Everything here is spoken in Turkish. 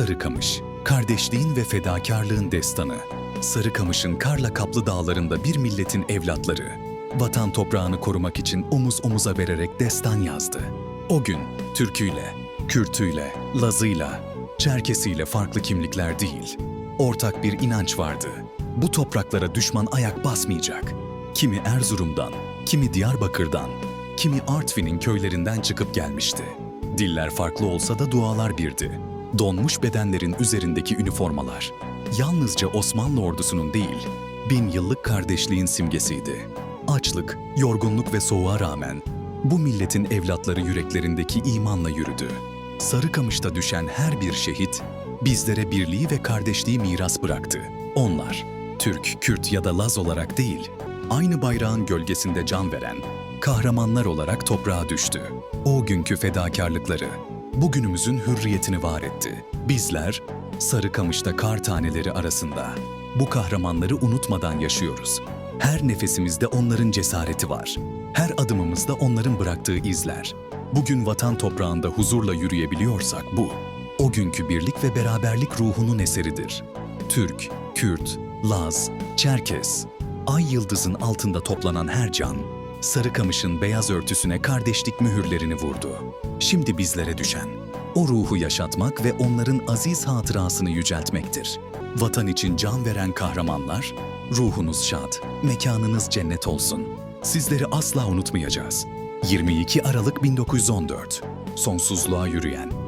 Sarıkamış, kardeşliğin ve fedakarlığın destanı. Sarıkamış'ın karla kaplı dağlarında bir milletin evlatları, vatan toprağını korumak için omuz omuza vererek destan yazdı. O gün Türküyle, Kürtüyle, Lazıyla, Çerkesiyle farklı kimlikler değil, ortak bir inanç vardı. Bu topraklara düşman ayak basmayacak. Kimi Erzurum'dan, kimi Diyarbakır'dan, kimi Artvin'in köylerinden çıkıp gelmişti. Diller farklı olsa da dualar birdi. Donmuş bedenlerin üzerindeki üniformalar, yalnızca Osmanlı ordusunun değil, bin yıllık kardeşliğin simgesiydi. Açlık, yorgunluk ve soğuğa rağmen bu milletin evlatları yüreklerindeki imanla yürüdü. Sarıkamış'ta düşen her bir şehit bizlere birliği ve kardeşliği miras bıraktı. Onlar Türk, Kürt ya da Laz olarak değil, aynı bayrağın gölgesinde can veren kahramanlar olarak toprağa düştü. O günkü fedakarlıkları bugünümüzün hürriyetini var etti. Bizler Sarıkamış'ta kar taneleri arasında bu kahramanları unutmadan yaşıyoruz. Her nefesimizde onların cesareti var. Her adımımızda onların bıraktığı izler. Bugün vatan toprağında huzurla yürüyebiliyorsak bu, o günkü birlik ve beraberlik ruhunun eseridir. Türk, Kürt, Laz, Çerkes, ay yıldızın altında toplanan her can, Sarıkamış'ın beyaz örtüsüne kardeşlik mühürlerini vurdu. Şimdi bizlere düşen, o ruhu yaşatmak ve onların aziz hatırasını yüceltmektir. Vatan için can veren kahramanlar, ruhunuz şad, mekanınız cennet olsun. Sizleri asla unutmayacağız. 22 Aralık 1914 Sonsuzluğa yürüyen